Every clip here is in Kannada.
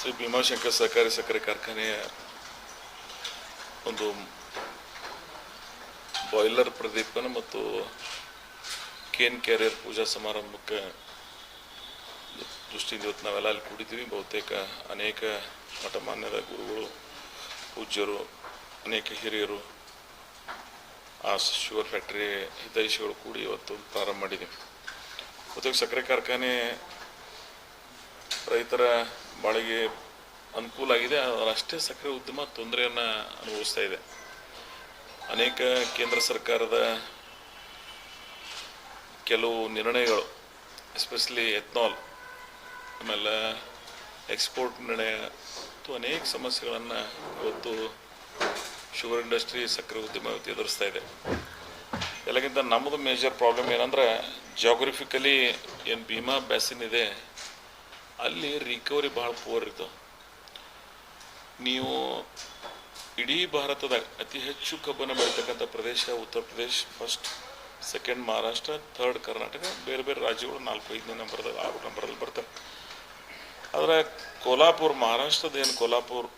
ಶ್ರೀ ಭೀಮಾಶಂಕರ್ ಸಹಕಾರಿ ಸಕ್ಕರೆ ಕಾರ್ಖಾನೆಯ ಒಂದು ಬಾಯ್ಲರ್ ಪ್ರದೀಪನ ಮತ್ತು ಕೇನ್ ಕ್ಯಾರಿಯರ್ ಪೂಜಾ ಸಮಾರಂಭಕ್ಕೆ ದೃಷ್ಟಿಯಿಂದ ಇವತ್ತು ನಾವೆಲ್ಲ ಅಲ್ಲಿ ಕೂಡಿದ್ದೀವಿ ಬಹುತೇಕ ಅನೇಕ ಮಠಮಾನ್ಯದ ಗುರುಗಳು ಪೂಜ್ಯರು ಅನೇಕ ಹಿರಿಯರು ಆ ಶುಗರ್ ಫ್ಯಾಕ್ಟ್ರಿ ಹಿತೈಷಿಗಳು ಕೂಡಿ ಇವತ್ತು ಪ್ರಾರಂಭ ಮಾಡಿದ್ದೀವಿ ಬಹುತೇಕ ಸಕ್ಕರೆ ಕಾರ್ಖಾನೆ ರೈತರ ಬಾಳಿಗೆ ಅನುಕೂಲ ಆಗಿದೆ. ಅಷ್ಟೇ ಸಕ್ಕರೆ ಉದ್ಯಮ ತೊಂದರೆಯನ್ನು ಅನುಭವಿಸ್ತಾ ಇದೆ. ಅನೇಕ ಕೇಂದ್ರ ಸರ್ಕಾರದ ಕೆಲವು ನಿರ್ಣಯಗಳು ಎಸ್ಪೆಷಲಿ ಎಥ್ನಾಲ್ ಆಮೇಲೆ ಎಕ್ಸ್ಪೋರ್ಟ್ ನಿರ್ಣಯ ಮತ್ತು ಅನೇಕ ಸಮಸ್ಯೆಗಳನ್ನು ಇವತ್ತು ಶುಗರ್ ಇಂಡಸ್ಟ್ರಿ ಸಕ್ಕರೆ ಉದ್ಯಮ ಇವತ್ತು ಎದುರಿಸ್ತಾ ಇದೆ. ಎಲ್ಲಕ್ಕಿಂತ ನಮ್ಮದು ಮೇಜರ್ ಪ್ರಾಬ್ಲಮ್ ಏನಂದ್ರೆ ಜಾಗ್ರಫಿಕಲಿ ಏನು ಭೀಮಾ ಬ್ಯಾಸಿನ್ ಇದೆ ಅಲ್ಲಿ ರಿಕವರಿ ಭಾಳ ಪೂರ್ ಇರ್ತವೆ ನೀವು ಇಡೀ ಭಾರತದ ಅತಿ ಹೆಚ್ಚು ಕಬ್ಬನ್ನು ಬೆಳೀತಕ್ಕಂಥ ಪ್ರದೇಶ, Uttar Pradesh first second Maharashtra third Karnataka ಬೇರೆ ಬೇರೆ ರಾಜ್ಯಗಳು ನಾಲ್ಕು, ಐದನೇ ನಂಬರ್ದಾಗ ಆರು ನಂಬರಲ್ಲಿ ಬರ್ತವೆ. ಆದರೆ ಕೋಲಾಪುರ ಮಹಾರಾಷ್ಟ್ರದ ಏನು ಕೋಲ್ಹಾಪುರ್,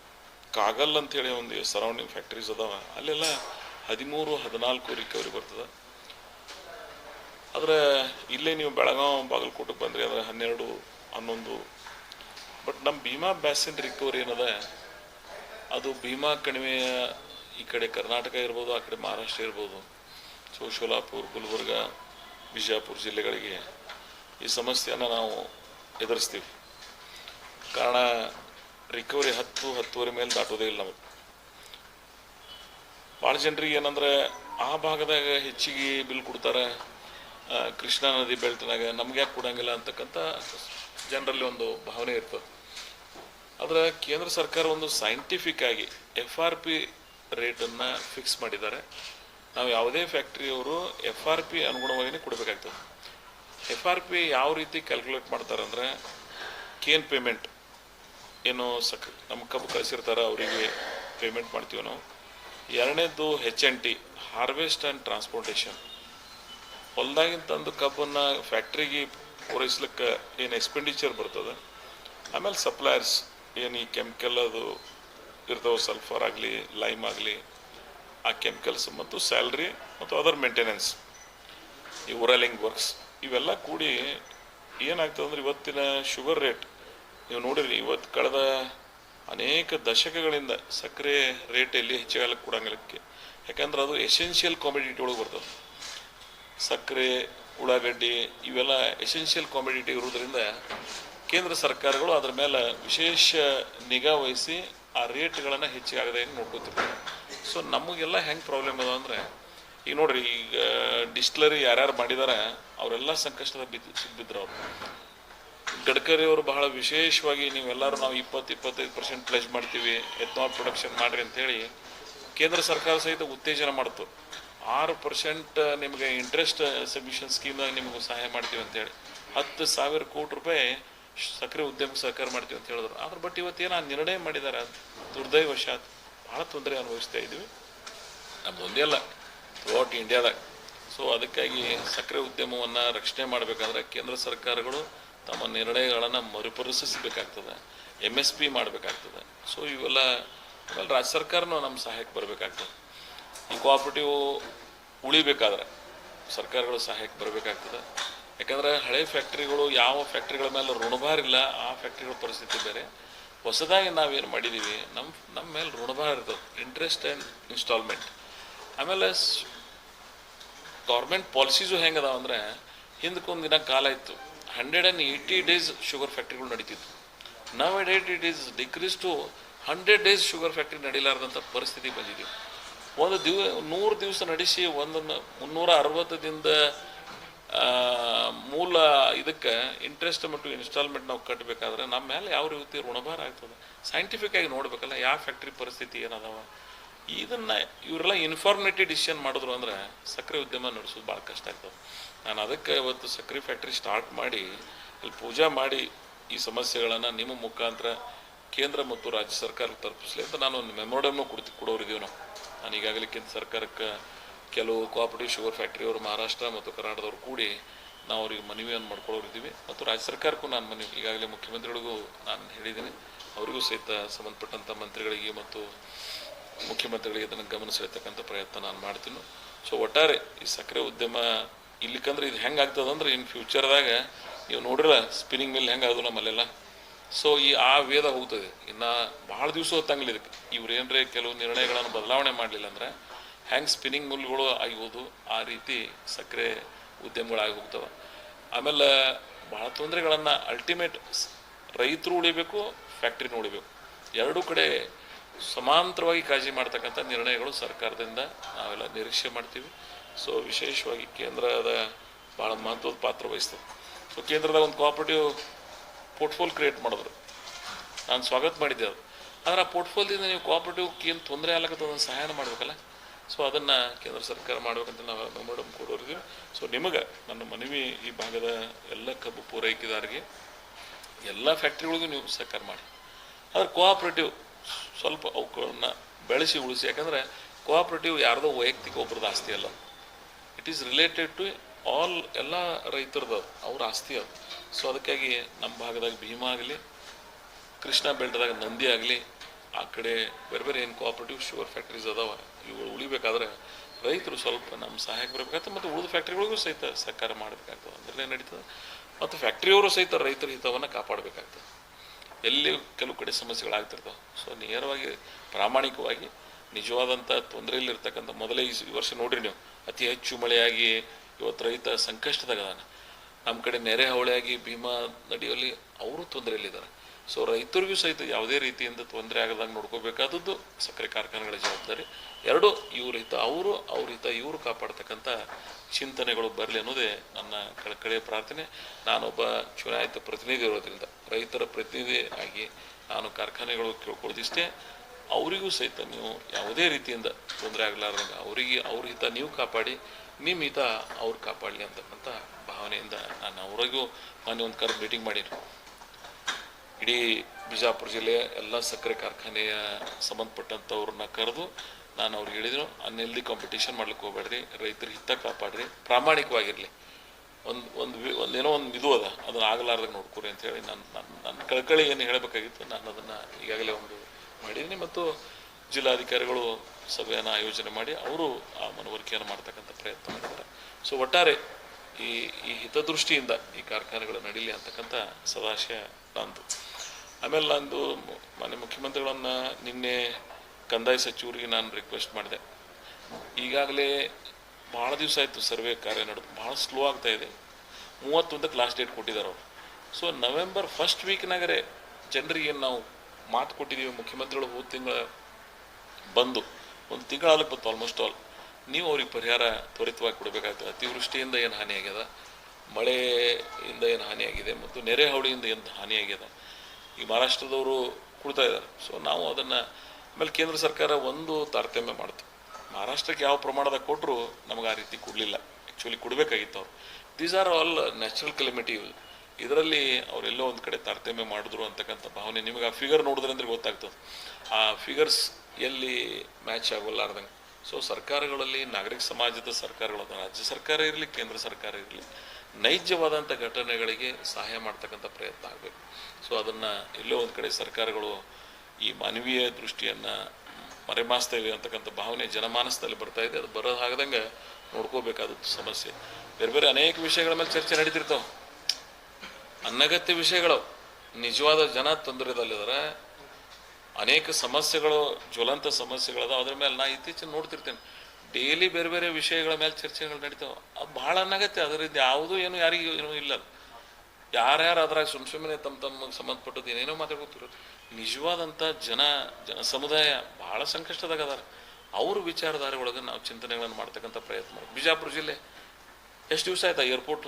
ಕಾಗಲ್ ಅಂತೇಳಿ ಒಂದು ಸರೌಂಡಿಂಗ್ ಫ್ಯಾಕ್ಟ್ರೀಸ್ ಅದಾವ. ಅಲ್ಲೆಲ್ಲ ಹದಿಮೂರು, ಹದಿನಾಲ್ಕು ರಿಕವರಿ ಬರ್ತದೆ. ಆದರೆ ಇಲ್ಲೇ ನೀವು ಬೆಳಗಾವಿ ಬಾಗಲಕೋಟೆ ಬಂದ್ರಿ ಅಂದರೆ ಹನ್ನೆರಡು ಹನ್ನೊಂದು ಬಟ್ ನಮ್ಮ ಭೀಮಾ ಬ್ಯಾಸಿನ್ ರಿಕವರಿ ಏನದ? ಅದು ಭೀಮಾ ಕಣಿವೆಯ ಈ ಕಡೆ ಕರ್ನಾಟಕ ಇರ್ಬೋದು, ಆ ಕಡೆ ಮಹಾರಾಷ್ಟ್ರ ಇರ್ಬೋದು. ಸೊ, ಶೋಲಾಪುರ್, ಗುಲ್ಬರ್ಗ, ಬಿಜಾಪುರ ಜಿಲ್ಲೆಗಳಿಗೆ ಈ ಸಮಸ್ಯೆಯನ್ನು ನಾವು ಎದುರಿಸ್ತೀವಿ. ಕಾರಣ ರಿಕವರಿ ಹತ್ತು, ಹತ್ತುವರೆ ಮೇಲೆ ದಾಟೋದೇ ಇಲ್ಲ ನಮಗೆ. ಭಾಳ ಜನರಿಗೆ ಏನಂದ್ರೆ, ಆ ಭಾಗದಾಗ ಹೆಚ್ಚಿಗೆ ಬಿಲ್ ಕೊಡ್ತಾರೆ. ಕೃಷ್ಣಾ ನದಿ ಬೆಳ್ತನಾಗ ನಮ್ಗೆ ಯಾಕೆ ಕೊಡಂಗಿಲ್ಲ ಅಂತಕ್ಕಂಥ ಜನರಲ್ಲಿ ಒಂದು ಭಾವನೆ ಇರ್ತದೆ. ಆದರೆ ಕೇಂದ್ರ ಸರ್ಕಾರ ಒಂದು ಸೈಂಟಿಫಿಕ್ ಆಗಿ ಎಫ್ ಆರ್ ಪಿ ರೇಟನ್ನು ಫಿಕ್ಸ್ ಮಾಡಿದ್ದಾರೆ. ನಾವು ಯಾವುದೇ ಫ್ಯಾಕ್ಟ್ರಿಯವರು ಎಫ್ ಆರ್ ಪಿ ಅನುಗುಣವಾಗಿಯೇ ಕೊಡಬೇಕಾಗ್ತದೆ. ಎಫ್ ಆರ್ ಪಿ ಯಾವ ರೀತಿ ಕ್ಯಾಲ್ಕುಲೇಟ್ ಮಾಡ್ತಾರೆ ಅಂದರೆ ಕೇನ್ ಪೇಮೆಂಟ್ ಏನು ಸಕ್, ನಮ್ಮ ಕಬ್ಬು ಕಳಿಸಿರ್ತಾರೆ, ಅವರಿಗೆ ಪೇಮೆಂಟ್ ಮಾಡ್ತೀವಿ ನಾವು. ಎರಡನೇದು H N T harvest and transportation ಹೊಲ್ದಾಗಿನ ತಂದು ಕಬ್ಬನ್ನು ಫ್ಯಾಕ್ಟ್ರಿಗೆ ಪೂರೈಸ್ಲಿಕ್ಕೆ ಏನು ಎಕ್ಸ್ಪೆಂಡಿಚರ್ ಬರ್ತದೆ? ಆಮೇಲೆ ಸಪ್ಲೈಯರ್ಸ್ ಏನು ಈ ಕೆಮಿಕಲ್ ಅದು ಇರ್ತಾವೆ ಸಲ್ಫರ್ ಆಗಲಿ ಲೈಮ್ ಆಗಲಿ, ಆ ಕೆಮಿಕಲ್ಸ್ ಮತ್ತು ಸ್ಯಾಲ್ರಿ ಮತ್ತು ಅದರ್ ಮೇಂಟೆನೆನ್ಸ್ ಈ ಉರಲಿಂಗ್ ವರ್ಕ್ಸ್ ಇವೆಲ್ಲ ಕೂಡಿ ಏನಾಗ್ತದೆ ಅಂದ್ರೆ ಇವತ್ತಿನ ಶುಗರ್ ರೇಟ್ ನೀವು ನೋಡಿರಿ, ಇವತ್ತು ಕಳೆದ ಅನೇಕ ದಶಕಗಳಿಂದ ಸಕ್ಕರೆ ರೇಟ್ ಎಲ್ಲಿ ಹೆಚ್ಚಾಗಲಿಕ್ಕೆ ಕೊಡಂಗಿಲ್ಲಕ್ಕೆ. ಯಾಕಂದ್ರೆ ಅದು ಎಸೆನ್ಷಿಯಲ್ ಕಾಮಿಡಿಟಿ ಒಳಗೆ ಬರ್ತದೆ. ಸಕ್ಕರೆ ಉಳ್ಳಾಗಡ್ಡಿ ಇವೆಲ್ಲ ಎಸೆನ್ಷಿಯಲ್ ಕಾಮಿಡಿಟಿ ಇರೋದ್ರಿಂದ ಕೇಂದ್ರ ಸರ್ಕಾರಗಳು ಅದರ ಮೇಲೆ ವಿಶೇಷ ನಿಗಾ ವಹಿಸಿ ಆ ರೇಟ್ಗಳನ್ನು ಹೆಚ್ಚಾಗದೆ ಹೆಂಗೆ ನೋಡ್ಕೋತಿರ್ತಾರೆ ಸೊ ನಮಗೆಲ್ಲ ಹೆಂಗೆ ಪ್ರಾಬ್ಲಮ್ ಅದ ಅಂದರೆ, ಈಗ ನೋಡ್ರಿ, ಈಗ ಡಿಸ್ಟ್ಲರಿ ಯಾರ್ಯಾರು ಮಾಡಿದಾರೆ, ಅವರೆಲ್ಲ ಸಂಕಷ್ಟದ ಬಿದ್ದು ಸಿಗ್ಬಿದ್ರು ಅವರು. ಗಡ್ಕರಿ ಅವರು ಬಹಳ ವಿಶೇಷವಾಗಿ ನೀವೆಲ್ಲರೂ ನಾವು ಇಪ್ಪತ್ತು, ಇಪ್ಪತ್ತೈದು ಪರ್ಸೆಂಟ್ ಪ್ಲೇಸ್ ಮಾಡ್ತೀವಿ ಎಥನಾಲ್ ಪ್ರೊಡಕ್ಷನ್ ಮಾಡ್ರಿ ಅಂತೇಳಿ ಕೇಂದ್ರ ಸರ್ಕಾರ ಸಹಿತ ಉತ್ತೇಜನ ಮಾಡ್ತು. ಆರು ಪರ್ಸೆಂಟ್ ನಿಮಗೆ ಇಂಟ್ರೆಸ್ಟ್ ಸಬ್ಮಿಷನ್ ಸ್ಕೀಮ್ದಾಗ ನಿಮಗೆ ಸಹಾಯ ಮಾಡ್ತೀವಿ ಅಂತೇಳಿ ಹತ್ತು ಸಾವಿರ ಕೋಟಿ ರೂಪಾಯಿ ಸಕ್ಕರೆ ಉದ್ಯಮಕ್ಕೆ ಸಹಕಾರ ಮಾಡ್ತೀವಿ ಅಂತ ಹೇಳಿದ್ರು. ಆದ್ರೆ ಬಟ್ ಇವತ್ತೇನು ಆ ನಿರ್ಣಯ ಮಾಡಿದ್ದಾರೆ ದುರ್ದೈವಶಾತ್ ಭಾಳ ತೊಂದರೆ ಅನುಭವಿಸ್ತಾ ಇದ್ದೀವಿ. ನಮ್ದು ಒಂದೇ ಅಲ್ಲ ಥ್ರೂಔಟ್ ಇಂಡಿಯಾದಾಗ ಸೊ ಅದಕ್ಕಾಗಿ ಸಕ್ಕರೆ ಉದ್ಯಮವನ್ನು ರಕ್ಷಣೆ ಮಾಡಬೇಕಾದ್ರೆ ಕೇಂದ್ರ ಸರ್ಕಾರಗಳು ತಮ್ಮ ನಿರ್ಣಯಗಳನ್ನು ಮರುಪರಿಸಬೇಕಾಗ್ತದೆ ಎಂ ಎಸ್ ಪಿ ಮಾಡಬೇಕಾಗ್ತದೆ. ಸೊ ಇವೆಲ್ಲ ರಾಜ್ಯ ಸರ್ಕಾರನೂ ನಮ್ಮ ಸಹಾಯಕ್ಕೆ ಬರಬೇಕಾಗ್ತದೆ. ಈ ಕೋಆಪ್ರೇಟಿವ್ ಉಳಿಬೇಕಾದ್ರೆ ಸರ್ಕಾರಗಳು ಸಹಾಯಕ್ಕೆ ಬರಬೇಕಾಗ್ತದೆ. ಯಾಕಂದರೆ ಹಳೆ ಫ್ಯಾಕ್ಟ್ರಿಗಳು ಯಾವ ಫ್ಯಾಕ್ಟ್ರಿಗಳ ಮೇಲೆ ಋಣಭಾರ ಇಲ್ಲ, ಆ ಫ್ಯಾಕ್ಟ್ರಿಗಳ ಪರಿಸ್ಥಿತಿ ಬೇರೆ. ಹೊಸದಾಗಿ ನಾವೇನು ಮಾಡಿದ್ದೀವಿ ನಮ್ಮ ನಮ್ಮ ಮೇಲೆ ಋಣಭಾರ ಇರ್ತದೆ ಇಂಟ್ರೆಸ್ಟ್ ಆ್ಯಂಡ್ ಇನ್ಸ್ಟಾಲ್ಮೆಂಟ್ ಆಮೇಲೆ ಗೌರ್ಮೆಂಟ್ ಪಾಲಿಸೀಸು ಹೆಂಗದಾವ ಅಂದರೆ ಹಿಂದಕ್ಕೊಂದು ದಿನ ಕಾಲ ಇತ್ತು hundred and eighty days sugar ಫ್ಯಾಕ್ಟ್ರಿಗಳು ನಡೀತಿತ್ತು ನಾವು eight eighty days decrease to hundred days sugar factory ನಡೀಲಾರ್ದಂಥ ಪರಿಸ್ಥಿತಿ ಬಂದಿದ್ದೀವಿ ಒಂದು ದಿವ, ನೂರು ದಿವಸ ನಡೆಸಿ ಒಂದು ಮುನ್ನೂರ ಅರವತ್ತು ದಿನದ ಮೂಲ ಇದಕ್ಕೆ ಇಂಟ್ರೆಸ್ಟ್ ಮತ್ತು ಇನ್ಸ್ಟಾಲ್ಮೆಂಟ್ ನಾವು ಕಟ್ಟಬೇಕಾದ್ರೆ ನಮ್ಮ ಮೇಲೆ ಯಾವ ರೀತಿ ಋಣಭಾರ ಆಗ್ತದೆ. ಸೈಂಟಿಫಿಕ್ ಆಗಿ ನೋಡ್ಬೇಕಲ್ಲ, ಯಾವ ಫ್ಯಾಕ್ಟ್ರಿ ಪರಿಸ್ಥಿತಿ ಏನದಾವ. ಇದನ್ನ ಇವರೆಲ್ಲ ಇನ್ಫಾರ್ಮೇಟಿವ್ ಡಿಸಿಷನ್ ಮಾಡಿದ್ರು ಅಂದ್ರೆ ಸಕ್ಕರೆ ಉದ್ಯಮ ನಡೆಸೋದು ಭಾಳ ಕಷ್ಟ ಆಗ್ತದೆ. ನಾನು ಅದಕ್ಕೆ ಇವತ್ತು ಸಕ್ಕರೆ ಫ್ಯಾಕ್ಟ್ರಿ ಸ್ಟಾರ್ಟ್ ಮಾಡಿ, ಅಲ್ಲಿ ಪೂಜಾ ಮಾಡಿ ಈ ಸಮಸ್ಯೆಗಳನ್ನು ನಿಮ್ಮ ಮುಖಾಂತರ ಕೇಂದ್ರ ಮತ್ತು ರಾಜ್ಯ ಸರ್ಕಾರ ತಲುಪಿಸಲಿ ಅಂತ ನಾನು ಒಂದು ಮೆಮೋರಿಯಮ್ ಕೊಡ್ತಿ ಕೊಡೋರಿದ್ದೀವಿ ನಾವು. ನಾನು ಈಗಾಗಲೇ ಕೇಂದ್ರ ಸರ್ಕಾರಕ್ಕೆ ಕೆಲವು ಕೋಆಪರೇಟಿವ್ ಶುಗರ್ ಫ್ಯಾಕ್ಟ್ರಿಯವರು ಮಹಾರಾಷ್ಟ್ರ ಮತ್ತು ಕರ್ನಾಟಕದವ್ರು ಕೂಡಿ ನಾವು ಅವ್ರಿಗೆ ಮನವಿಯನ್ನು ಮಾಡ್ಕೊಳ್ಳೋರಿದ್ದೀವಿ ಮತ್ತು ರಾಜ್ಯ ಸರ್ಕಾರಕ್ಕೂ ನಾನು ಮನವಿ, ಈಗಾಗಲೇ ಮುಖ್ಯಮಂತ್ರಿಗಳಿಗೂ ನಾನು ಹೇಳಿದ್ದೀನಿ. ಅವರಿಗೂ ಸಹಿತ ಸಂಬಂಧಪಟ್ಟಂಥ ಮಂತ್ರಿಗಳಿಗೆ ಮತ್ತು ಮುಖ್ಯಮಂತ್ರಿಗಳಿಗೆ ಅದನ್ನು ಗಮನ ಸೆಳೆತಕ್ಕಂಥ ಪ್ರಯತ್ನ ನಾನು ಮಾಡ್ತೀನಿ. ಸೊ ಒಟ್ಟಾರೆ ಈ ಸಕ್ಕರೆ ಉದ್ಯಮ ಇಲ್ಲಿಕಂದ್ರೆ ಇದು ಹೆಂಗೆ ಆಗ್ತದಂದ್ರೆ ಇನ್ ಫ್ಯೂಚರ್ದಾಗ ನೀವು ನೋಡಿರಲ್ಲ ಸ್ಪಿನ್ನಿಂಗ್ ಮಿಲ್ ಹೆಂಗೆ ಆಗೋದು ನಮ್ಮಲ್ಲೆಲ್ಲ? ಸೊ ಈ ಆ ವೇದ ಹೋಗ್ತದೆ. ಇನ್ನು ಭಾಳ ದಿವಸ ಹೊತ್ತಂಗಿಲ್ಲ ಇದಕ್ಕೆ. ಇವ್ರು ಏನರೇ ಕೆಲವು ನಿರ್ಣಯಗಳನ್ನು ಬದಲಾವಣೆ ಮಾಡಲಿಲ್ಲ ಅಂದ್ರೆ ಹ್ಯಾಂಗ್ ಸ್ಪಿನ್ನಿಂಗ್ ಮಿಲ್ಗಳು ಆಗ್ಬೋದು ಆ ರೀತಿ ಸಕ್ಕರೆ ಉದ್ಯಮಗಳಾಗಿ ಹೋಗ್ತವೆ. ಆಮೇಲೆ ಭಾಳ ತೊಂದರೆಗಳನ್ನು ಅಲ್ಟಿಮೇಟ್ ರೈತರು ಉಳಿಬೇಕು ಫ್ಯಾಕ್ಟ್ರಿನೂ ಉಳಿಬೇಕು. ಎರಡೂ ಕಡೆ ಸಮಾಂತರವಾಗಿ ಕಾಳಜಿ ಮಾಡ್ತಕ್ಕಂಥ ನಿರ್ಣಯಗಳು ಸರ್ಕಾರದಿಂದ ನಾವೆಲ್ಲ ನಿರೀಕ್ಷೆ ಮಾಡ್ತೀವಿ. ಸೊ ವಿಶೇಷವಾಗಿ ಕೇಂದ್ರದ ಭಾಳ ಮಹತ್ವದ ಪಾತ್ರ ವಹಿಸ್ತದೆ. ಸೊ ಕೇಂದ್ರದ ಒಂದು ಕೋಆಪರೇಟಿವ್ ಪೋರ್ಟ್ಫೋಲ್ ಕ್ರಿಯೇಟ್ ಮಾಡಿದ್ರು. ನಾನು ಸ್ವಾಗತ ಮಾಡಿದ್ದೆ ಅದು. ಆದರೆ ಆ ಪೋರ್ಟ್ಫೋಲ್ದಿಂದ ನೀವು ಕೋಆಪ್ರೇಟಿವ್ಗೆ ಏನು ತೊಂದರೆ ಆಗಲಕ್ಕ ಅದನ್ನು ಸಹಾಯ ಮಾಡಬೇಕಲ್ಲ? ಸೊ ಅದನ್ನು ಕೇಂದ್ರ ಸರ್ಕಾರ ಮಾಡಬೇಕಂತ ನಾವು ಮೆಮೊರಂ ಕೊಡೋರಿದ್ದೀವಿ ಸೊ ನಿಮಗೆ, ನನ್ನ ಮನವಿ ಈ ಭಾಗದ ಎಲ್ಲ ಕಬ್ಬು ಪೂರೈಕೆದಾರಿಗೆ, ಎಲ್ಲ ಫ್ಯಾಕ್ಟ್ರಿಗಳಿಗೂ ನೀವು ಸಹಕಾರ ಮಾಡಿ. ಆದರೆ ಕೋಆಪ್ರೇಟಿವ್ ಸ್ವಲ್ಪ ಅವುಗಳನ್ನ ಬೆಳೆಸಿ ಉಳಿಸಿ. ಯಾಕಂದರೆ ಕೋಆಪ್ರೇಟಿವ್ ಯಾರದೋ ವೈಯಕ್ತಿಕ ಒಬ್ಬರದ ಆಸ್ತಿ ಅಲ್ಲ. It is related to all ಎಲ್ಲ ರೈತರದ್ದು ಅವ್ರ ಆಸ್ತಿ ಅದು. ಸೊ ಅದಕ್ಕಾಗಿ ನಮ್ಮ ಭಾಗದಾಗ ಭೀಮಾ ಆಗಲಿ, ಕೃಷ್ಣ ಬೆಲ್ಟ್ದಾಗ ನಂದಿ ಆಗಲಿ, ಆ ಕಡೆ ಬೇರೆ ಬೇರೆ ಏನು ಕೋಆಪ್ರೇಟಿವ್ ಶುಗರ್ ಫ್ಯಾಕ್ಟ್ರೀಸ್ ಅದಾವ, ಇವುಗಳು ಉಳಿಬೇಕಾದ್ರೆ ರೈತರು ಸ್ವಲ್ಪ ನಮ್ಮ ಸಹಾಯಕ್ಕೆ ಬರಬೇಕಾಗ್ತದೆ ಮತ್ತು ಉಳಿದ ಫ್ಯಾಕ್ಟ್ರಿಗಳಿಗೂ ಸಹಿತ ಸಹಕಾರ ಮಾಡಬೇಕಾಗ್ತದೆ. ಏನು ನಡೀತದೆ? ಮತ್ತು ಫ್ಯಾಕ್ಟ್ರಿಯವರು ಸಹಿತ ರೈತರ ಹಿತವನ್ನು ಕಾಪಾಡಬೇಕಾಗ್ತದೆ. ಎಲ್ಲಿ ಕೆಲವು ಕಡೆ ಸಮಸ್ಯೆಗಳಾಗ್ತಿರ್ತಾವೆ. ಸೊ ನೇರವಾಗಿ ಪ್ರಾಮಾಣಿಕವಾಗಿ ನಿಜವಾದಂಥ ತೊಂದರೆಯಲ್ಲಿರ್ತಕ್ಕಂಥ ಮೊದಲೇ ಈ ವರ್ಷ ನೋಡ್ರಿ ನೀವು, ಅತಿ ಹೆಚ್ಚು ಮಳೆಯಾಗಿ ಇವತ್ತು ರೈತ ಸಂಕಷ್ಟದಾಗ ಅದಾನ ನಮ್ಮ ಕಡೆ ನೆರೆ ಹಾವಳಿಯಾಗಿ ಭೀಮಾ ನಡಿಯಲ್ಲಿ ಅವರು ತೊಂದರೆಯಲ್ಲಿದ್ದಾರೆ. ಸೊ ರೈತರಿಗೂ ಸಹಿತ ಯಾವುದೇ ರೀತಿಯಿಂದ ತೊಂದರೆ ಆಗದಂಗೆ ನೋಡ್ಕೋಬೇಕಾದದ್ದು ಸಕ್ಕರೆ ಕಾರ್ಖಾನೆಗಳ ಜವಾಬ್ದಾರಿ. ಎರಡು, ಇವ್ರ ಹಿತ ಅವರು, ಅವ್ರ ಹಿತ ಇವರು ಕಾಪಾಡ್ತಕ್ಕಂಥ ಚಿಂತನೆಗಳು ಬರಲಿ ಅನ್ನೋದೇ ನನ್ನ ಕಳಕಳಿಯ ಪ್ರಾರ್ಥನೆ. ನಾನೊಬ್ಬ ಚುನಾಯಿತ ಪ್ರತಿನಿಧಿ ಇರೋದ್ರಿಂದ, ರೈತರ ಪ್ರತಿನಿಧಿ ಆಗಿ ನಾನು ಕಾರ್ಖಾನೆಗಳು ಕೇಳ್ಕೊಳ್ಳೋದಿಷ್ಟೇ. ಅವರಿಗೂ ಸಹಿತ ನೀವು ಯಾವುದೇ ರೀತಿಯಿಂದ ತೊಂದರೆ ಆಗಲಾರ್ದಂಗೆ ಅವರಿಗೆ ಅವ್ರ ಹಿತ ನೀವು ಕಾಪಾಡಿ ನಿಮ್ಮ ಹಿತ ಅವ್ರು ಕಾಪಾಡಲಿ ಅಂತಕ್ಕಂಥ ಭಾವನೆಯಿಂದ ನಾನು ಅವರಿಗೂ ಮೊನ್ನೆ ಒಂದು ಕರೆದು ಮೀಟಿಂಗ್ ಮಾಡಿದ್ರು. ಇಡೀ ಬಿಜಾಪುರ ಜಿಲ್ಲೆಯ ಎಲ್ಲ ಸಕ್ಕರೆ ಕಾರ್ಖಾನೆಯ ಸಂಬಂಧಪಟ್ಟಂಥವ್ರನ್ನ ಕರೆದು ನಾನು ಅವ್ರಿಗೆ ಹೇಳಿದ್ರು ಅನ್ನೆಲ್ದಿ ಕಾಂಪಿಟೇಷನ್ ಮಾಡ್ಲಿಕ್ಕೆ ಹೋಗ್ಬೇಡ್ರಿ ರೈತರ ಹಿತ ಕಾಪಾಡ್ರಿ, ಪ್ರಾಮಾಣಿಕವಾಗಿರಲಿ. ಒಂದು ಒಂದು ಏನೋ ಒಂದು ಇದು ಅದ, ಅದನ್ನು ಆಗಲಾರ್ದಾಗ ನೋಡ್ಕೊರಿ ಅಂತ ಹೇಳಿ ನಾನು ನನ್ನ ನನ್ನ ಕಳಕಳಿ ಏನು ಹೇಳಬೇಕಾಗಿತ್ತು, ನಾನು ಅದನ್ನು ಈಗಾಗಲೇ ಒಂದು ಮಾಡಿದ್ದೀನಿ. ಮತ್ತು ಜಿಲ್ಲಾಧಿಕಾರಿಗಳು ಸಭೆಯನ್ನು ಆಯೋಜನೆ ಮಾಡಿ ಅವರು ಆ ಮನವರಿಕೆಯನ್ನು ಮಾಡ್ತಕ್ಕಂಥ ಪ್ರಯತ್ನ ಮಾಡಿದ್ದಾರೆ ಸೊ ಒಟ್ಟಾರೆ ಈ ಈ ಹಿತದೃಷ್ಟಿಯಿಂದ ಈ ಕಾರ್ಖಾನೆಗಳು ನಡೀಲಿ ಅಂತಕ್ಕಂಥ ಸದಾಶಯ ನಂದು. ಆಮೇಲೆ ನಂದು ಮಾನ್ಯ ಮುಖ್ಯಮಂತ್ರಿಗಳನ್ನ ನಿನ್ನೆ ಕಂದಾಯ ಸಚಿವರಿಗೆ ನಾನು ರಿಕ್ವೆಸ್ಟ್ ಮಾಡಿದೆ. ಈಗಾಗಲೇ ಭಾಳ ದಿವಸ ಆಯಿತು ಸರ್ವೆ ಕಾರ್ಯ ನಡೆದು, ಭಾಳ ಸ್ಲೋ ಆಗ್ತಾ ಇದೆ. ಮೂವತ್ತೊಂದಕ್ಕೆ ಲಾಸ್ಟ್ ಡೇಟ್ ಕೊಟ್ಟಿದ್ದಾರೆ ಅವರು. ಸೊ ನವೆಂಬರ್ ಫಸ್ಟ್ ವೀಕ್ನಾಗರೆ ಜನರಿಗೆ ನಾವು ಮಾತು ಕೊಟ್ಟಿದ್ದೀವಿ ಮುಖ್ಯಮಂತ್ರಿಗಳು ಹೋದ ತಿಂಗಳ ಬಂದು. ಒಂದು ತಿಂಗಳಾಗಲಿಕ್ಕೆ ಆಲ್ಮೋಸ್ಟ್ ಆಲ್ ನೀವು ಅವ್ರಿಗೆ ಪರಿಹಾರ ತ್ವರಿತವಾಗಿ ಕೊಡಬೇಕಾಗ್ತದೆ. ಅತಿವೃಷ್ಟಿಯಿಂದ ಏನು ಹಾನಿಯಾಗ್ಯದ ಮಳೆಯಿಂದ ಏನು ಹಾನಿಯಾಗಿದೆ ಮತ್ತು ನೆರೆ ಹಾವಳಿಯಿಂದ ಏನು ಹಾನಿಯಾಗ್ಯದ ಈ ಮಹಾರಾಷ್ಟ್ರದವರು ಕೊಡ್ತಾ ಇದ್ದಾರೆ. ಸೊ ನಾವು ಅದನ್ನು ಆಮೇಲೆ ಕೇಂದ್ರ ಸರ್ಕಾರ ಒಂದು ತಾರತಮ್ಯ ಮಾಡ್ತು. ಮಹಾರಾಷ್ಟ್ರಕ್ಕೆ ಯಾವ ಪ್ರಮಾಣದ ಕೊಟ್ಟರು ನಮಗೆ ಆ ರೀತಿ ಕೊಡಲಿಲ್ಲ. ಆ್ಯಕ್ಚುಲಿ ಕೊಡಬೇಕಾಗಿತ್ತು ಅವರು. ದೀಸ್ ಆರ್ ಆಲ್ ನ್ಯಾಚುರಲ್ ಕೆಲಿಮಿಟಿ ಇದರಲ್ಲಿ ಅವರೆಲ್ಲೋ ಒಂದು ಕಡೆ ತಾರತಮ್ಯ ಮಾಡಿದ್ರು ಅಂತಕ್ಕಂಥ ಭಾವನೆ ನಿಮಗೆ ಆ ಫಿಗರ್ ನೋಡಿದ್ರೆ ಅಂದ್ರೆ ಗೊತ್ತಾಗ್ತದೆ. ಆ ಫಿಗರ್ಸ್ ಎಲ್ಲಿ ಮ್ಯಾಚ್ ಆಗೋಲ್ಲಾರ್ದಂಗೆ. ಸೊ ಸರ್ಕಾರಗಳಲ್ಲಿ ನಾಗರಿಕ ಸಮಾಜದ ಸರ್ಕಾರಗಳು. ರಾಜ್ಯ ಸರ್ಕಾರ ಇರಲಿ, ಕೇಂದ್ರ ಸರ್ಕಾರ ಇರಲಿ, ನೈಜವಾದಂಥ ಘಟನೆಗಳಿಗೆ ಸಹಾಯ ಮಾಡ್ತಕ್ಕಂಥ ಪ್ರಯತ್ನ ಆಗಬೇಕು. ಸೊ ಅದನ್ನು ಎಲ್ಲೋ ಒಂದು ಕಡೆ ಸರ್ಕಾರಗಳು ಈ ಮಾನವೀಯ ದೃಷ್ಟಿಯನ್ನು ಮರೆಮಾಚ್ತೇವೆ ಅಂತಕ್ಕಂಥ ಭಾವನೆ ಜನಮಾನಸದಲ್ಲಿ ಬರ್ತಾ ಇದೆ. ಅದು ಬರೋದು ಆಗದಂಗೆ ನೋಡ್ಕೋಬೇಕಾದದ್ದು ಸಮಸ್ಯೆ. ಬೇರೆ ಬೇರೆ ಅನೇಕ ವಿಷಯಗಳ ಮೇಲೆ ಚರ್ಚೆ ನಡೀತಿರ್ತಾವೆ. ಅನಗತ್ಯ ವಿಷಯಗಳು ನಿಜವಾದ ಜನ ತೊಂದರೆದಲ್ಲಿದ್ದಾರೆ ಅನೇಕ ಸಮಸ್ಯೆಗಳು, ಜ್ವಲಂತ ಸಮಸ್ಯೆಗಳದಾವ, ಅದ್ರ ಮೇಲೆ ನಾ ಇತ್ತೀಚೆಗೆ ನೋಡ್ತಿರ್ತೇನೆ. ಡೈಲಿ ಬೇರೆ ಬೇರೆ ವಿಷಯಗಳ ಮೇಲೆ ಚರ್ಚೆಗಳು ನಡೀತಾವೆ. ಅದು ಭಾಳ ಅನಗತ್ಯ. ಅದರಿಂದ ಯಾವುದೂ ಏನು ಯಾರಿಗೂ ಏನೂ ಇಲ್ಲ. ಯಾರ್ಯಾರು ಅದ್ರಾಗ ಸುಮ್ ಸುಮ್ಮನೆ ತಮ್ಮ ತಮ್ಮ ಸಂಬಂಧಪಟ್ಟದ್ದು ಏನೇನೋ ಮಾತಾಡ್ಕೊತಿರೋದು ನಿಜವಾದಂಥ ಜನ ಜನ ಸಮುದಾಯ ಭಾಳ ಸಂಕಷ್ಟದಾಗ ಅದಾರ ಅವ್ರ ವಿಚಾರಧಾರೆ ಒಳಗೆ ನಾವು ಚಿಂತನೆಗಳನ್ನು ಮಾಡ್ತಕ್ಕಂಥ ಪ್ರಯತ್ನ ಬಿಜಾಪುರ ಜಿಲ್ಲೆ ಎಷ್ಟು ದಿವಸ ಆಯ್ತಾ ಏರ್ಪೋರ್ಟ್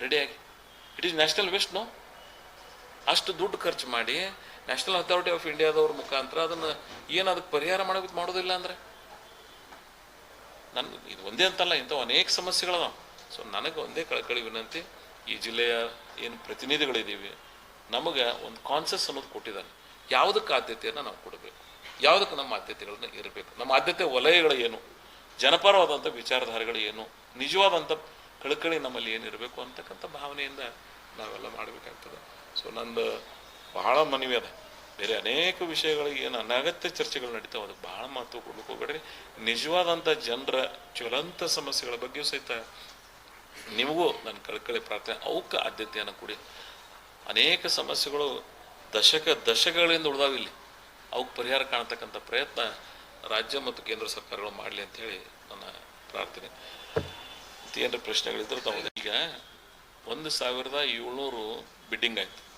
ರೆಡಿಯಾಗಿ it is national waste no ಅಷ್ಟು ದುಡ್ಡು ಖರ್ಚು ಮಾಡಿ ನ್ಯಾಷನಲ್ ಅಥಾರಿಟಿ ಆಫ್ ಇಂಡಿಯಾದವ್ರ ಮುಖಾಂತರ ಅದನ್ನು ಏನು ಅದಕ್ಕೆ ಪರಿಹಾರ ಮಾಡೋಕೆ ಮಾಡೋದಿಲ್ಲ ಅಂದರೆ? ನನ್ನ ಇದು ಒಂದೇ ಅಂತಲ್ಲ ಇಂಥ ಅನೇಕ ಸಮಸ್ಯೆಗಳದಾವ. ಸೊ ನನಗೆ ಒಂದೇ ಕಳಕಳಿ ವಿನಂತಿ, ಈ ಜಿಲ್ಲೆಯ ಏನು ಪ್ರತಿನಿಧಿಗಳಿದ್ದೀವಿ ನಮಗೆ ಒಂದು ಕಾನ್ಸಸ್ ಅನ್ನೋದು ಕೊಟ್ಟಿದ್ದಾನೆ ಯಾವುದಕ್ಕೆ ಆದ್ಯತೆಯನ್ನು ನಾವು ಕೊಡಬೇಕು? ಯಾವುದಕ್ಕೆ ನಮ್ಮ ಆದ್ಯತೆಗಳನ್ನ ಇರಬೇಕು? ನಮ್ಮ ಆದ್ಯತೆ ವಲಯಗಳು ಏನು? ಜನಪರವಾದಂಥ ವಿಚಾರಧಾರೆಗಳು ಏನು? ನಿಜವಾದಂಥ ಕಳಕಳಿ ನಮ್ಮಲ್ಲಿ ಏನಿರಬೇಕು ಅಂತಕ್ಕಂಥ ಭಾವನೆಯಿಂದ ನಾವೆಲ್ಲ ಮಾಡಬೇಕಾಗ್ತದೆ. ಸೊ ನಂದು ಬಹಳ ಮನವಿ ಅದ. ಬೇರೆ ಅನೇಕ ವಿಷಯಗಳಿಗೆ ಏನು ಅನಗತ್ಯ ಚರ್ಚೆಗಳು ನಡೀತಾವೆ ಅದಕ್ಕೆ ಬಹಳ ಮಹತ್ವ ಕೊಡ್ಬೇಕು. ನಿಜವಾದಂಥ ಜನರ ಜ್ವಲಂತ ಸಮಸ್ಯೆಗಳ ಬಗ್ಗೆಯೂ ಸಹಿತ ನಿಮಗೂ ನನ್ನ ಕಳ್ಕಳಿ ಪ್ರಾರ್ಥನೆ, ಅವಕ್ಕೆ ಆದ್ಯತೆಯನ್ನು ಕೊಡಿ. ಅನೇಕ ಸಮಸ್ಯೆಗಳು ದಶಕ ದಶಕಗಳಿಂದ ಉಳಿದಾವ ಇಲ್ಲಿ. ಅವಕ್ಕೆ ಪರಿಹಾರ ಕಾಣತಕ್ಕಂಥ ಪ್ರಯತ್ನ ರಾಜ್ಯ ಮತ್ತು ಕೇಂದ್ರ ಸರ್ಕಾರಗಳು ಮಾಡಲಿ ಅಂತ ಹೇಳಿ ನನ್ನ ಪ್ರಾರ್ಥನೆ. ಏನಾರ ಪ್ರಶ್ನೆಗಳಿದ್ದರೆ ತಾವು ಈಗ ಒಂದು ಸಾವಿರದ ಏಳ್ನೂರು ಬಿಡ್ಡಿಂಗ್ ಆಯ್ತು.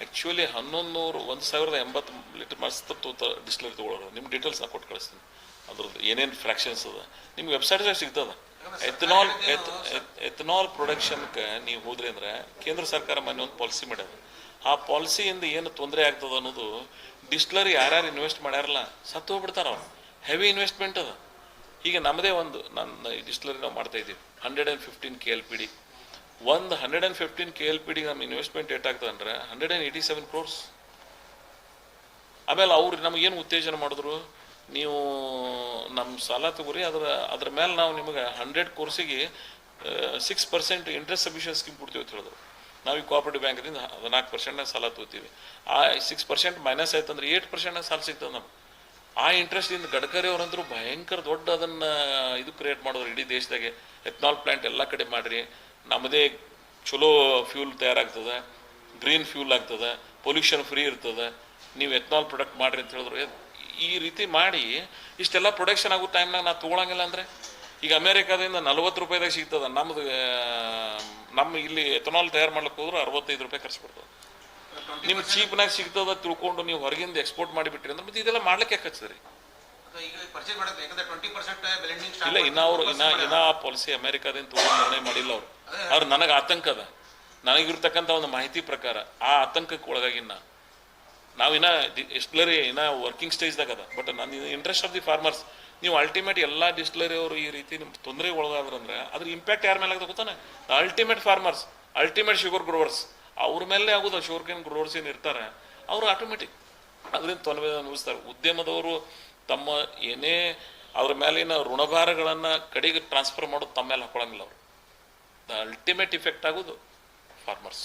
ಆ್ಯಕ್ಚುಲಿ ಹನ್ನೊಂದು ನೂರು ಒಂದು ಸಾವಿರದ ಎಂಬತ್ತು ಲೀಟರ್ ಮಸ್ತ್ ತೋತ ಡಿಸ್ಲರಿ ತೊಗೊಳೋರು ನಿಮ್ಮ ಡೀಟೇಲ್ಸ್ ನಾನು ಕೊಟ್ಟು ಕಳಿಸ್ತೀನಿ. ಅದ್ರದ್ದು ಏನೇನು ಫ್ರ್ಯಾಕ್ಷನ್ಸ್ ಅದ. ನಿಮ್ಮ ವೆಬ್ಸೈಟ್ದಾಗ ಸಿಗ್ತದ. ಎಥನಾಲ್ ಎಥನಾಲ್ ಪ್ರೊಡಕ್ಷನ್ಗೆ ನೀವು ಹೋದ್ರಿ ಅಂದ್ರೆ ಕೇಂದ್ರ ಸರ್ಕಾರ ಮೊನ್ನೆ ಒಂದು ಪಾಲಿಸಿ ಮಾಡ್ಯಾರ. ಆ ಪಾಲಿಸಿಯಿಂದ ಏನು ತೊಂದರೆ ಆಗ್ತದೆ ಅನ್ನೋದು ಡಿಸ್ಲರಿ ಯಾರ್ಯಾರು ಇನ್ವೆಸ್ಟ್ ಮಾಡ್ಯಾರಲ್ಲ ಸತ್ತು ಹೋಗ್ಬಿಡ್ತಾರೆ ಅವ್ರು. ಹೆವಿ ಇನ್ವೆಸ್ಟ್ಮೆಂಟ್ ಅದ. ಈಗ ನಮ್ಮದೇ ಒಂದು ನನ್ನ ಡಿಸ್ಲರಿ ನಾವು ಮಾಡ್ತಾ ಇದ್ದೀವಿ. Hundred and fifteen K L P D ಒಂದು hundred and fifteen K L P D ನಮ್ಮ ಇನ್ವೆಸ್ಟ್ಮೆಂಟ್ ಏಟಾಗ್ತದೆ ಅಂದ್ರೆ hundred and eighty seven crores ಆಮೇಲೆ ಅವ್ರು ನಮಗೇನು ಉತ್ತೇಜನ ಮಾಡಿದ್ರು? ನೀವು ನಮ್ಮ ಸಾಲ ತಗೋರಿ, ಅದರ, ಅದ್ರ ಮೇಲೆ ನಾವು ನಿಮಗೆ hundred ಕೋರ್ಸಿಗೆ six percent interest submission scheme ಕೊಡ್ತೀವಿ ಅಂತ ಹೇಳಿದ್ರು. ನಾವು ಈ ಕೋಆಪರೇಟಿವ್ ಬ್ಯಾಂಕ್ದಿಂದ ಹದಿನಾಲ್ಕು ಪರ್ಸೆಂಟ್ನಾಗ ಸಾಲ ತಗೋತೀವಿ. ಆ ಸಿಕ್ಸ್ ಪರ್ಸೆಂಟ್ ಮೈನಸ್ ಆಯ್ತು ಅಂದ್ರೆ ಏಟ್ ಪರ್ಸೆಂಟ್ನಾಗ ಸಾಲ ಸಿಗ್ತದೆ ನಮ್ಗೆ. ಆ ಇಂಟ್ರೆಸ್ಟಿಂದ ಗಡ್ಕರಿ ಅವರಂದ್ರು ಭಯಂಕರ ದೊಡ್ಡ ಅದನ್ನ ಇದು ಕ್ರಿಯೇಟ್ ಮಾಡೋರು ಇಡೀ ದೇಶದಾಗೆ. ಎಥನಾಲ್ ಪ್ಲಾಂಟ್ ಎಲ್ಲ ಕಡೆ ಮಾಡ್ರಿ. ನಮ್ಮದೇ ಚಲೋ ಫ್ಯೂಲ್ ತಯಾರಾಗ್ತದೆ ಗ್ರೀನ್ ಫ್ಯೂಲ್ ಆಗ್ತದೆ ಪೊಲ್ಯೂಷನ್ ಫ್ರೀ ಇರ್ತದೆ. ನೀವು ಎಥನಾಲ್ ಪ್ರೊಡಕ್ಟ್ ಮಾಡ್ರಿ ಅಂತ ಹೇಳಿದ್ರು. ಈ ರೀತಿ ಮಾಡಿ ಇಷ್ಟೆಲ್ಲ ಪ್ರೊಡಕ್ಷನ್ ಆಗೋ ಟೈಮ್ನಾಗ ನಾ ತೊಗೊಳಂಗಿಲ್ಲ ಅಂದರೆ ಈಗ ಅಮೇರಿಕಾದಿಂದ ನಲ್ವತ್ತು ರೂಪಾಯಿದಾಗ ಸಿಗ್ತದೆ. ನಮ್ಮದು ನಮ್ಮ ಇಲ್ಲಿ ಎಥನಾಲ್ ತಯಾರು ಮಾಡ್ಲಿಕ್ಕೆ ಹೋದ್ರೆ ಅರವತ್ತೈದು ರೂಪಾಯಿ ಖರ್ಚು ಬರ್ತದೆ. ನಿಮ್ಗೆ ಚೀಪ್ನಾಗ ಸಿಗ್ತದೆ ತಿಳ್ಕೊಂಡು ನೀವು ಹೊರಗಿಂದ ಎಕ್ಸ್ಪೋರ್ಟ್ ಮಾಡಿಬಿಟ್ರಿ ಅಂದ್ರೆ ಮತ್ತೆ ಇದೆಲ್ಲ ಮಾಡ್ಲಿಕ್ಕೆ ಹಚ್ಚದ್ರಿ ಇಲ್ಲ ಇನ್ನ ಅವರು ಇನ್ನ ಇನ್ನ ಆ ಪಾಲಿಸಿ ಅಮೆರಿಕಾದಿಂದ ತಗೊಂಡು ನಿರ್ಣಯ ಮಾಡಿಲ್ಲ ಅವರು. ಅವ್ರು ನನಗೆ ಆತಂಕ ಅದ. ನನಗಿರ್ತಕ್ಕಂಥ ಒಂದು ಮಾಹಿತಿ ಪ್ರಕಾರ ಆ ಆತಂಕಕ್ಕೆ ಒಳಗಾಗಿ ನಾ. ನಾವು ಇನ್ನ ಡಿಸ್ಟಿಲರಿ ಇನ್ನ ವರ್ಕಿಂಗ್ ಸ್ಟೇಜ್ದಾಗ ಅದ. ಬಟ್ ನನ್ನ ಇಂಟ್ರೆಸ್ಟ್ ಆಫ್ ದಿ ಫಾರ್ಮರ್ಸ್, ನೀವು ಅಲ್ಟಿಮೇಟ್ ಎಲ್ಲ ಡಿಸ್ಟ್ಲರಿ ಅವರು ಈ ರೀತಿ ನಿಮ್ಮ ತೊಂದರೆ ಒಳಗಾದ್ರಂದ್ರೆ ಅದ್ರ ಇಂಪ್ಯಾಕ್ಟ್ ಯಾರ ಮೇಲೆ ಆಗ್ತದೆ ಗೊತ್ತಾನೆ? Ultimate farmers, ultimate sugar growers, ಅವ್ರ ಮೇಲೆ ಆಗೋದು ಶುಗರ್ ಕೇನ್ ಗ್ರೋವರ್ಸ್ ಏನು ಇರ್ತಾರೆ, ಅವರು ಆಟೋಮೆಟಿಕ್ ಅದರಿಂದ ತೊಂದರೆ ಅನುಭವಿಸ್ತಾರೆ ಉದ್ಯಮದವರು ತಮ್ಮ ಏನೇ ಅವ್ರ ಮೇಲಿನ ಋಣಭಾರಗಳನ್ನ ಕಡೆಗೆ ಟ್ರಾನ್ಸ್ಫರ್ ಮಾಡೋದು ತಮ್ಮ ಮೇಲೆ ಹಾಕೊಳಂಗಿಲ್ಲ ಅವರು. ಅಲ್ಟಿಮೇಟ್ ಇಫೆಕ್ಟ್ ಆಗೋದು ಫಾರ್ಮರ್ಸ್